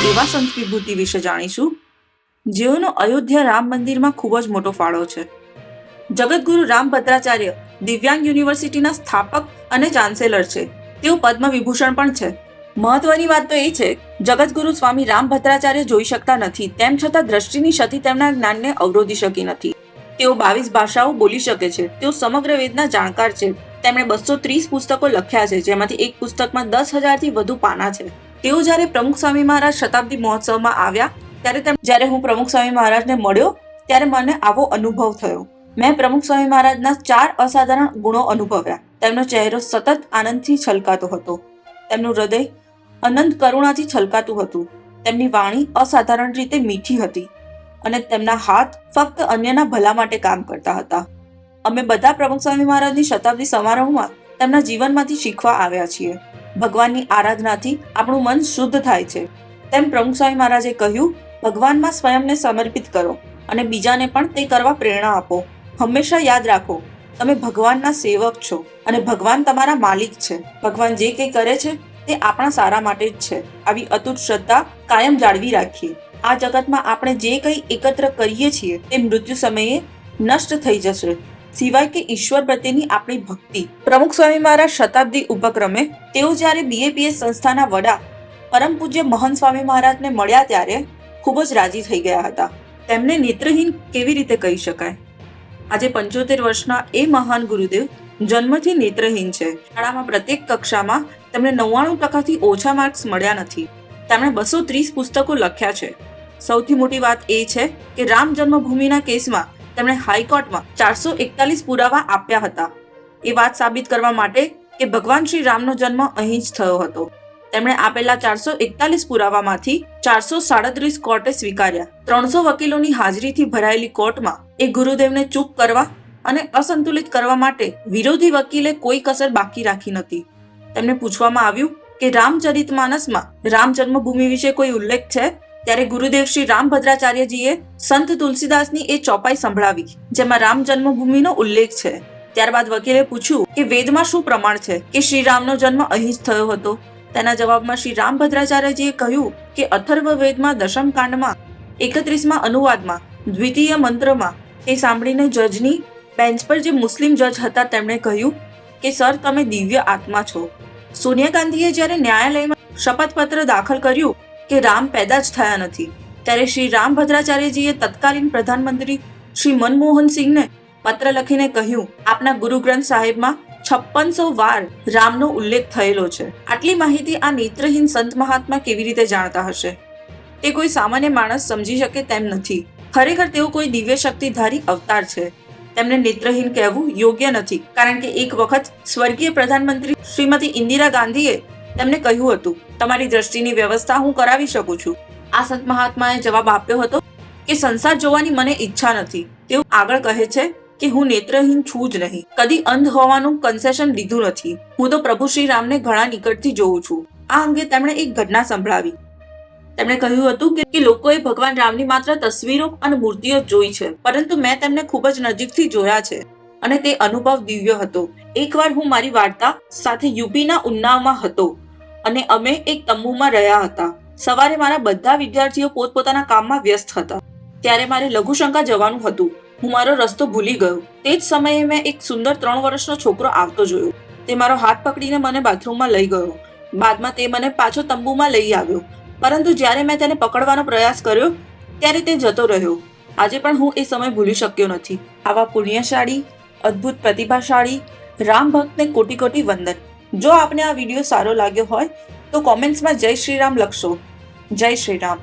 સંત વિભૂતિ વિશે જાણીશું, જેઓનો અયોધ્યા રામ મંદિરમાં ખૂબ જ મોટો ફાળો છે. જગતગુરુ રામ ભદ્રાચાર્ય દિવ્યાંગ યુનિવર્સિટીના સ્થાપક અને ચાન્સેલર છે. તેઓ પદ્મ વિભૂષણ પણ છે. મહત્વની વાત તો એ છે જગતગુરુ સ્વામી રામ ભદ્રાચાર્ય જોઈ શકતા નથી, તેમ છતાં દ્રષ્ટિની ક્ષતિ તેમના જ્ઞાનને અવરોધી શકી નથી. તેઓ બાવીસ ભાષાઓ બોલી શકે છે. તેઓ સમગ્ર વેદના જાણકાર છે. તેમણે બસો ત્રીસ પુસ્તકો લખ્યા છે, જેમાંથી એક પુસ્તકમાં દસ હજારથી વધુ પાના છે. તેઓ જ્યારે પ્રમુખ સ્વામી મહારાજ શતાબ્દી મહોત્સવમાં આવ્યા, ત્યારે તેમ જ્યારે હું પ્રમુખ સ્વામી મહારાજને મળ્યો, ત્યારે મને આવો અનુભવ થયો. મેં પ્રમુખ સ્વામી મહારાજના ચાર અસાધારણ ગુણો અનુભવ્યા. તેમનો ચહેરો સતત આનંદથી છલકાતો હતો. તેમનું હૃદય અનંત કરુણાથી છલકાતું હતું. તેમની વાણી અસાધારણ રીતે મીઠી હતી અને તેમના હાથ ફક્ત અન્યના ભલા માટે કામ કરતા હતા. અમે બધા પ્રમુખ સ્વામી મહારાજની શતાબ્દી સમારોહમાં તેમના જીવનમાંથી શીખવા આવ્યા છીએ. ભગવાનની આરાધનાથી આપણું મન શુદ્ધ થાય છે. તેમ પ્રમુખ સ્વામી મહારાજે કહ્યું, ભગવાનમાં સ્વયંને સમર્પિત કરો અને બીજાને પણ તે કરવા પ્રેરણા આપો. હંમેશા યાદ રાખો, તમે ભગવાનના સેવક છો અને ભગવાન તમારા માલિક છે. ભગવાન જે કંઈ કરે છે, તે આપણા સારા માટે જ છે. આવી અતૂટ શ્રદ્ધા કાયમ જાળવી રાખીએ. આ જગતમાં આપણે જે કંઈ એકત્ર કરીએ છીએ, તે મૃત્યુ સમયે નષ્ટ થઈ જશે. સિવાય કે ઈશ્વર પ્રત્યેની આપણી ભક્તિ. પ્રમુખ સ્વામી મહારાજ શતાબ્દી ઉપક્રમે તેઓ જ્યારે બીએપીએસ સંસ્થાના વડા પરમ પૂજ્ય મહંત સ્વામી મહારાજને મળ્યા ત્યારે ખૂબ જ રાજી થઈ ગયા હતા. તેમને નેત્રહીન કેવી રીતે કહી શકાય? આજે પંચોતેર વર્ષના એ મહાન ગુરુદેવ જન્મથી નેત્રહીન છે. શાળામાં પ્રત્યેક કક્ષામાં તેમને નવ્વાણું ટકાથી ઓછા માર્ક્સ મળ્યા નથી. તેમણે બસો ત્રીસ પુસ્તકો લખ્યા છે. સૌથી મોટી વાત એ છે કે રામ જન્મભૂમિના કેસમાં તેમણે હાઈકોર્ટમાં ચારસો એકતાલીસ પુરાવા આપ્યા હતા. એ વાત સાબિત કરવા માટે કે ભગવાન શ્રી રામનો જન્મ અહીં જ થયો હતો. તેમણે આપેલા ચારસો એકતાલીસ પુરાવામાંથી ચારસો સાડત્રીસ કોર્ટે સ્વીકાર્યા. ત્રણસો વકીલોની હાજરીથી ભરાયેલી કોર્ટમાં એ ગુરુદેવને ચૂપ કરવા અને અસંતુલિત કરવા માટે વિરોધી વકીલે કોઈ કસર બાકી રાખી નથી. તેમને પૂછવામાં આવ્યું કે રામચરિતમાનસમાં રામ જન્મભૂમિ વિશે કોઈ ઉલ્લેખ છે? ત્યારે ગુરુદેવ શ્રી રામભદ્રાચાર્યજીએ સંત તુલસીદાસની એ ચોપાઈ સંભળાવી, જેમાં રામ જન્મભૂમિનો ઉલ્લેખ છે. ત્યારબાદ વકીલે પૂછ્યું કે વેદમાં શું પ્રમાણ છે કે શ્રી રામનો જન્મ અહીં જ થયો હતો? તેના જવાબમાં શ્રી રામભદ્રાચાર્યજીએ કહ્યું કે અથર્વ વેદમાં દશમ કાંડમાં, એકત્રીસમાં અનુવાદમાં, દ્વિતીય મંત્રમાં તે સાંભળીને જજની બેન્ચ પર જે મુસ્લિમ જજ હતા તેમણે કહ્યું કે, સર, તમે દિવ્ય આત્મા છો. સોનિયા ગાંધીએ જ્યારે ન્યાયાલયમાં શપથપત્ર દાખલ કર્યું કે રામ પેદા જ થયા નથી. ત્યારે શ્રી રામ ભદ્રાચાર્યજીએ તત્કાલીન પ્રધાનમંત્રી શ્રી મનમોહન સિંહને પત્ર લખીને કહ્યું, આપના ગુરુ ગ્રંથ સાહેબમાં છપ્પનસો વાર રામનો ઉલ્લેખ થયેલો છે. આટલી માહિતી આ નેત્રહીન સંત મહાત્મા કેવી રીતે જાણતા હશે? તે કોઈ સામાન્ય માણસ સમજી શકે તેમ નથી. ખરેખર તેઓ કોઈ દિવ્ય શક્તિધારી અવતાર છે. તેમને નેત્રહીન કહેવું યોગ્ય નથી, કારણ કે એક વખત સ્વર્ગીય પ્રધાનમંત્રી શ્રીમતી ઇન્દિરા ગાંધીએ તેમને કહ્યું હતું, તમારી દ્રષ્ટિની વ્યવસ્થા હું કરાવી શકું છું. આ સંત મહાત્માએ જવાબ આપ્યો હતો કે, સંસાર જોવાની મને ઈચ્છા નથી. તેઓ આગળ કહે છે કે, હું નેત્રહીન છું જ નહીં. કદી અંધ હોવાનું કન્સેશન લીધું નથી. હું તો પ્રભુ શ્રી રામને ઘણા નિકટથી જોઉં છું. આ અંગે તેમણે એક ઘટના સંભળાવી. તેમણે કહ્યું હતું કે લોકોએ ભગવાન રામની માત્ર તસવીરો અને મૂર્તિઓ જોઈ છે, પરંતુ મેં તેમને ખૂબ જ નજીકથી જોયા છે. અને તે અનુભવ દિવ્ય હતો. એકવાર હું મારી વાર્તા સાથે યુપીના ઉન્નાવમાં હતો અને અમે એક તંબુમાં રહ્યા હતા. સવારે મારા બધા વિદ્યાર્થીઓ પોતપોતાના કામમાં વ્યસ્ત હતા. ત્યારે મારે લઘુશંકા જવાનું હતું. હું મારો રસ્તો ભૂલી ગયો. તે જ સમયે મેં એક સુંદર ત્રણ વર્ષનો છોકરો આવતો જોયો. તે મારો હાથ પકડીને મને બાથરૂમમાં લઈ ગયો. બાદમાં તે મને પાછો તંબુમાં લઈ આવ્યો. પરંતુ જ્યારે મેં તેને પકડવાનો પ્રયાસ કર્યો, ત્યારે તે જતો રહ્યો. આજે પણ હું એ સમય ભૂલી શક્યો નથી. આવા પુણ્યશાળી, અદ્ભુત પ્રતિભાશાળી રામ ભક્તને કોટી કોટી વંદન. જો આપને આ વીડિયો સારો લાગ્યો હોય તો કોમેન્ટ્સમાં જય શ્રી રામ લખશો. જય શ્રી રામ